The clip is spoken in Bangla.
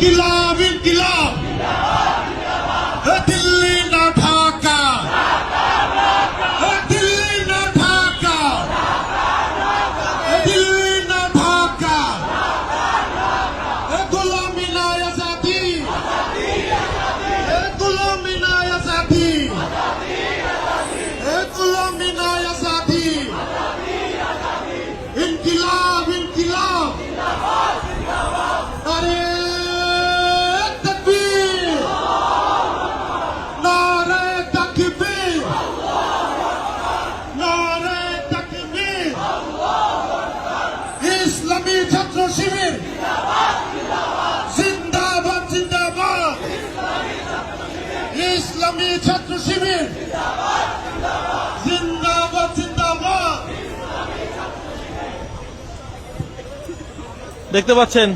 ইনকিলাব ইনকিলাব। দিল্লি না ঢাকা। দিল্লি না ঢাকা। দিল্লি না ঢাকা। গোলামি না আজাদি। গোলামি না আজাদি। গোলামি না আজাদি। ছাত্র শিবির। জিন্দাবাদ জিন্দাবাদ। ইসলামী ছাত্র শিবির। জিন্দাবাদ জিন্দাবাদ। দেখতে পাচ্ছেন?